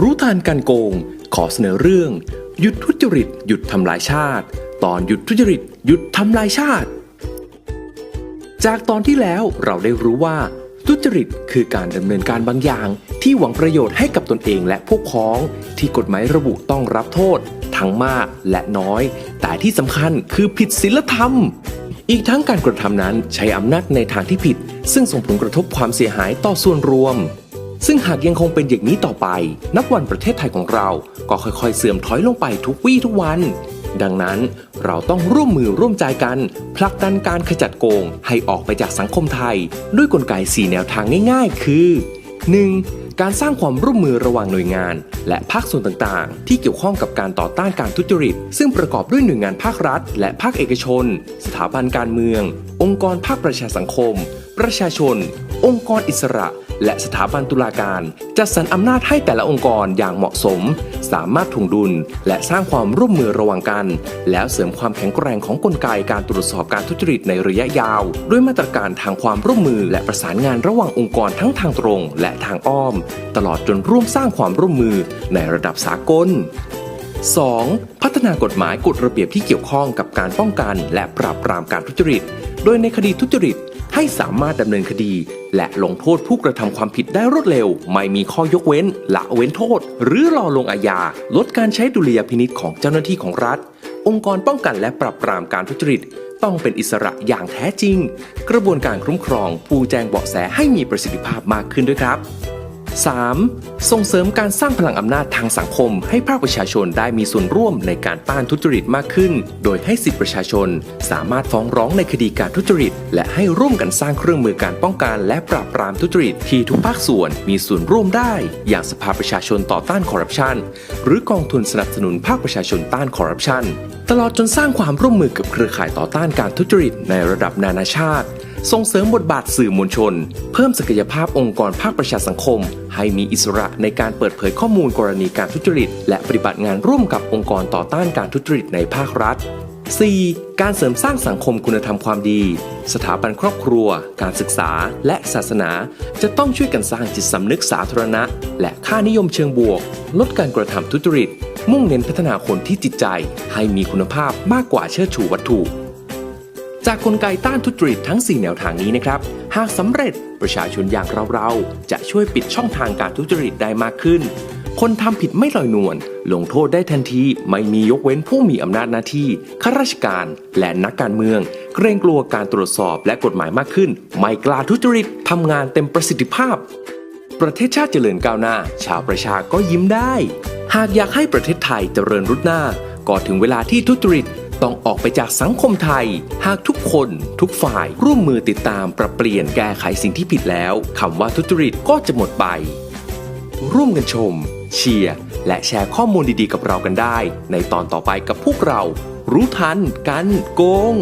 รู้ทันการโกง ขอเสนอเรื่อง หยุดทุจริต หยุดทำลายชาติ ตอนหยุดทุจริต หยุดทำลายชาติ จากตอนที่แล้วเราได้รู้ว่า ทุจริตคือการดำเนินการบางอย่าง ที่หวังประโยชน์ให้กับตนเองและพวกพ้อง ที่กฎหมายระบุต้องรับโทษ ทั้งมากและน้อย แต่ที่สำคัญคือผิดศีลธรรมอีกทั้งการกระทำนั้นใช้อำนาจในทางที่ผิด ซึ่งส่งผลกระทบความเสียหายต่อส่วนรวม ซึ่งหากยังคงเป็นอย่างนี้ต่อไป นับวันประเทศไทยของเราก็ค่อยๆ เสื่อมถอยลงไปทุกวี่ทุกวัน ดังนั้นเราต้องร่วมมือร่วมใจกันผลักดันการขจัดโกงให้ออกไปจากสังคมไทย ด้วยกลไก 4 แนวทางง่าย ๆ คือ 1. การสร้างความร่วมมือระหว่างหน่วยงาน และภาคส่วนต่างๆ ที่เกี่ยวข้องกับการต่อต้านการทุจริต ซึ่งประกอบด้วยหน่วยงานภาครัฐ และภาคเอกชน สถาบันการเมือง องค์กรภาคประชาสังคม ประชาชน องค์กรอิสระ และสถาบันตุลาการ จัดสรรอำนาจให้แต่ละองค์กรอย่างเหมาะสม สามารถถ่วงดุล และสร้างความร่วมมือระหว่างกัน แล้วเสริมความแข็งแกร่งของกลไกการตรวจสอบการทุจริตในระยะยาว ด้วยมาตรการทางความร่วมมือและประสานงานระหว่างองค์กรทั้งทางตรง และทางอ้อม ตลอดจนร่วมสร้างความร่วมมือในระดับสากล 2. พัฒนากฎหมายกฎระเบียบที่เกี่ยวข้องกับการป้องกัน และปราบปรามการทุจริต โดยในคดีทุจริตให้สามารถดำเนินคดี และลงโทษผู้กระทำความผิดได้รวดเร็ว ไม่มีข้อยกเว้น ละเว้นโทษ หรือรอลงอาญา ลดการใช้ดุลยพินิษของเจ้าหน้าที่ของรัฐ องค์กรป้องกันและปราบปรามการทุจริต ต้องเป็นอิสระอย่างแท้จริง กระบวนการคุ้มครอง ผู้แจ้งเบาะแสให้มีประสิทธิภาพมากขึ้นด้วยครับ 3. ส่งเสริมการสร้างพลังอำนาจทางสังคม ให้ภาคประชาชนได้มีส่วนร่วมในการต้านทุจริตมากขึ้น โดยให้สิทธิประชาชน สามารถฟ้องร้องในคดีการทุจริต และให้ร่วมกันสร้างเครื่องมือการป้องกันและปราบปรามทุจริตที่ทุกภาคส่วนมีส่วนร่วมได้ อย่างสภาประชาชนต่อต้านคอร์รัปชันหรือกองทุนสนับสนุนภาคประชาชนต้านคอร์รัปชันตลอดจนสร้างความร่วมมือกับเครือข่ายต่อต้านการทุจริตในระดับนานาชาติ ส่งเสริมบทบาทสื่อมวลชน เพิ่มศักยภาพองค์กรภาคประชาสังคม ให้มีอิสระในการเปิดเผยข้อมูลกรณีการทุจริต และปฏิบัติงานร่วมกับองค์กรต่อต้านการทุจริตในภาครัฐ 4. การเสริมสร้างสังคมคุณธรรมความดี สถาบันครอบครัว การศึกษา และศาสนา จะต้องช่วยกันสร้างจิตสำนึกสาธารณะ และค่านิยมเชิงบวก ลดการกระทำทุจริต มุ่งเน้นพัฒนาคนที่จิตใจ ให้มีคุณภาพมากกว่าเชิดชูวัตถุ จากกลไกต้านทุจริตทั้ง 4 แนวทางนี้นะครับ หากสำเร็จประชาชนอย่างเราๆ จะช่วยปิดช่องทางการทุจริตได้มากขึ้น คนทำผิดไม่ลอยนวลลงโทษได้ทันทีไม่มียกเว้นผู้มีอำนาจหน้าที่ข้าราชการและนักการเมือง เกรงกลัวการตรวจสอบและกฎหมายมากขึ้น ไม่กล้าทุจริตทำงานเต็มประสิทธิภาพ ประเทศชาติเจริญก้าวหน้า ชาวประชาก็ยิ้มได้ หากอยากให้ประเทศไทยเจริญรุดหน้า ก็ถึงเวลาที่ทุจริต ต้องออกไปจากสังคมไทย หากทุกคนทุกฝ่ายร่วมมือติดตามปรับเปลี่ยนแก้ไขสิ่งที่ผิดแล้วคำว่าทุจริตก็จะหมดไป ร่วมกันชม เชียร์ และแชร์ข้อมูลดีๆ กับเรากันได้ ในตอนต่อไปกับพวกเรา รู้ทัน กันโกง